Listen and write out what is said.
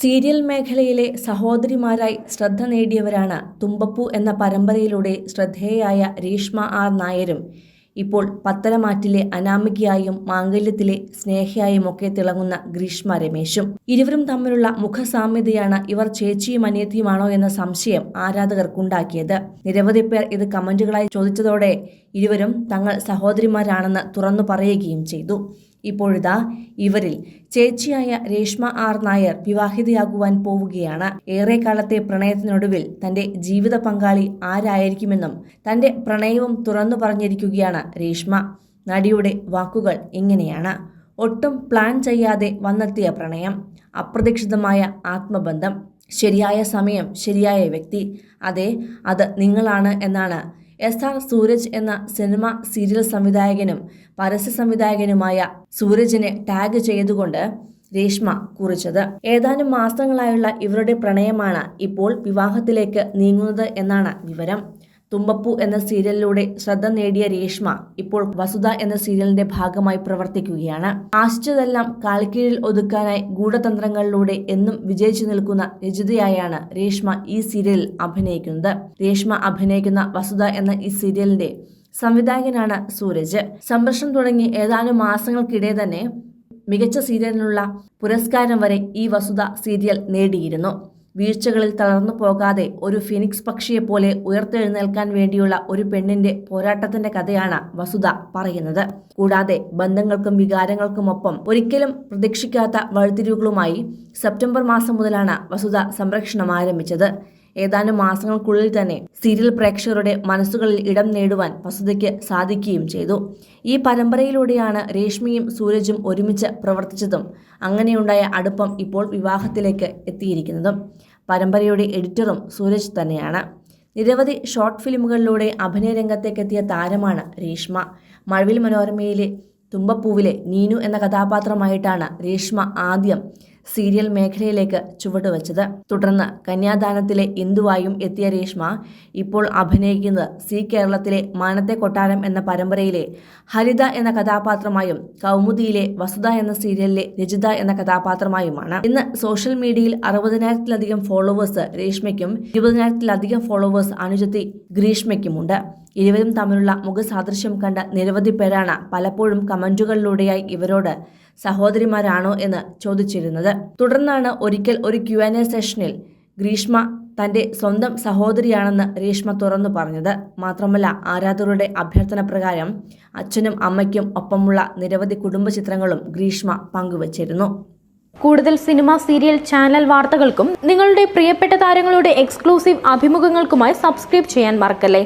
Serial മേഖലയിലെ സഹോദരിമാരായി ശ്രദ്ധ നേടിയവരാണ് തുമ്പപ്പൂ എന്ന പരമ്പരയിലൂടെ ശ്രദ്ധേയായ രേഷ്മ ആർ നായരും. ഇപ്പോൾ പത്തനമാറ്റിലെ അനാമികയായും മാംഗല്യത്തിലെ സ്നേഹയായും ഒക്കെ തിളങ്ങുന്ന ഗ്രീഷ്മ രമേശും. ഇരുവരും തമ്മിലുള്ള മുഖസാമ്യതയാണ് ഇവർ ചേച്ചിയും അനിയത്തിയുമാണോ എന്ന സംശയം ആരാധകർക്കുണ്ടാക്കിയത്. നിരവധി പേർ ഇത് കമന്റുകളായി ചോദിച്ചതോടെ ഇരുവരും തങ്ങൾ സഹോദരിമാരാണെന്ന് തുറന്നു പറയുകയും ചെയ്തു. ഇപ്പോഴിതാ ഇവരിൽ ചേച്ചിയായ രേഷ്മ ആർ നായർ വിവാഹിതയാകുവാൻ പോവുകയാണ്. ഏറെക്കാലത്തെ പ്രണയത്തിനൊടുവിൽ തന്റെ ജീവിത പങ്കാളി ആരായിരിക്കുമെന്നും തന്റെ പ്രണയവും തുറന്നു പറഞ്ഞിരിക്കുകയാണ് രേഷ്മ. നടിയുടെ വാക്കുകൾ ഇങ്ങനെയാണ്. ഒട്ടും പ്ലാൻ ചെയ്യാതെ വന്നെത്തിയ പ്രണയം അപ്രതീക്ഷിതമായ ആത്മബന്ധം ശരിയായ സമയം ശരിയായ വ്യക്തി. അതെ അത് നിങ്ങളാണ് എന്നാണ് എസ് ആർ സൂരജ് എന്ന സിനിമ സീരിയൽ സംവിധായകനും പരസ്യ സംവിധായകനുമായ സൂരജിനെ ടാഗ് ചെയ്തുകൊണ്ട് രേഷ്മ കുറിച്ചത്. ഏതാനും മാസങ്ങളായുള്ള ഇവരുടെ പ്രണയമാണ് ഇപ്പോൾ വിവാഹത്തിലേക്ക് നീങ്ങുന്നത് എന്നാണ് വിവരം. തുമ്പപ്പൂ എന്ന സീരിയലിലൂടെ ശ്രദ്ധ നേടിയ രേഷ്മ ഇപ്പോൾ വസുധ എന്ന സീരിയലിന്റെ ഭാഗമായി പ്രവർത്തിക്കുകയാണ്. ആശിച്ചതെല്ലാം കാൽക്കീഴിൽ ഒതുക്കാനായി ഗൂഢതന്ത്രങ്ങളിലൂടെ എന്നും വിജയിച്ചു നിൽക്കുന്ന രചിതയായാണ് രേഷ്മ ഈ സീരിയലിൽ അഭിനയിക്കുന്നത്. രേഷ്മ അഭിനയിക്കുന്ന വസുധ എന്ന ഈ സീരിയലിന്റെ സംവിധായകനാണ് സൂരജ്. സംപ്രേഷണം തുടങ്ങി ഏതാനും മാസങ്ങൾക്കിടെ തന്നെ മികച്ച സീരിയലിനുള്ള പുരസ്കാരം വരെ ഈ വസുധ സീരിയൽ നേടിയിരുന്നു. വീഴ്ചകളിൽ തളർന്നു പോകാതെ ഒരു ഫിനിക്സ് പക്ഷിയെപ്പോലെ ഉയർത്തെഴുന്നേൽക്കാൻ വേണ്ടിയുള്ള ഒരു പെണ്ണിന്റെ പോരാട്ടത്തിന്റെ കഥയാണ് വസുധ പറയുന്നത്. കൂടാതെ ബന്ധങ്ങൾക്കും വികാരങ്ങൾക്കുമൊപ്പം ഒരിക്കലും പ്രതീക്ഷിക്കാത്ത വഴിത്തിരിവുകളുമായി സെപ്റ്റംബർ മാസം മുതലാണ് വസുധ സംരക്ഷണം ആരംഭിച്ചത്. ഏതാനും മാസങ്ങൾക്കുള്ളിൽ തന്നെ സീരിയൽ പ്രേക്ഷകരുടെ മനസ്സുകളിൽ ഇടം നേടുവാൻ വസുതയ്ക്ക് സാധിക്കുകയും ചെയ്തു. ഈ പരമ്പരയിലൂടെയാണ് രേഷ്മിയും സൂരജും ഒരുമിച്ച് പ്രവർത്തിച്ചതും. അങ്ങനെയുണ്ടായ അടുപ്പം ഇപ്പോൾ വിവാഹത്തിലേക്ക് എത്തിയിരിക്കുന്നതും. പരമ്പരയുടെ എഡിറ്ററും സൂരജ് തന്നെയാണ്. നിരവധി ഷോർട്ട് ഫിലിമുകളിലൂടെ അഭിനയ രംഗത്തേക്കെത്തിയ താരമാണ് രേഷ്മ. മഴവിൽ മനോരമയിലെ തുമ്പപ്പൂവിലെ നീനു എന്ന കഥാപാത്രമായിട്ടാണ് രേഷ്മ ആദ്യം സീരിയൽ മേഖലയിലേക്ക് ചുവടുവച്ചത് തുടർന്ന് കന്യാദാനത്തിലെ ഇന്ദുവായും എത്തിയ രേഷ്മ ഇപ്പോൾ അഭിനയിക്കുന്നത് സി കേരളത്തിലെ മാനത്തെ കൊട്ടാരം എന്ന പരമ്പരയിലെ ഹരിത എന്ന കഥാപാത്രമായും കൗമുദിയിലെ വസുധ എന്ന സീരിയലിലെ രജിത എന്ന കഥാപാത്രമായുമാണ്. ഇന്ന് സോഷ്യൽ മീഡിയയിൽ അറുപതിനായിരത്തിലധികം ഫോളോവേഴ്സ് രേഷ്മയ്ക്കും ഇരുപതിനായിരത്തിലധികം ഫോളോവേഴ്സ് അനുജത്തി ഗ്രീഷ്മയ്ക്കുമുണ്ട്. ഇരുവരും തമ്മിലുള്ള മുഖസാദൃശ്യം കണ്ട നിരവധി പേരാണ് പലപ്പോഴും കമന്റുകളിലൂടെയായി ഇവരോട് സഹോദരിമാരാണോ എന്ന് ചോദിച്ചിരുന്നത്. തുടർന്നാണ് ഒരിക്കൽ ഒരു ക്യു എൻ എ സെഷനിൽ ഗ്രീഷ്മ തന്റെ സ്വന്തം സഹോദരിയാണെന്ന് രേഷ്മ തുറന്നു പറഞ്ഞത്. മാത്രമല്ല ആരാധകരുടെ അഭ്യർത്ഥന പ്രകാരം അച്ഛനും അമ്മയ്ക്കും ഒപ്പമുള്ള നിരവധി കുടുംബ ചിത്രങ്ങളും ഗ്രീഷ്മ പങ്കുവച്ചിരുന്നു. കൂടുതൽ സിനിമ സീരിയൽ ചാനൽ വാർത്തകൾക്കും നിങ്ങളുടെ പ്രിയപ്പെട്ട താരങ്ങളുടെ എക്സ്ക്ലൂസീവ് അഭിമുഖങ്ങൾക്കുമായി സബ്സ്ക്രൈബ് ചെയ്യാൻ മറക്കല്ലേ?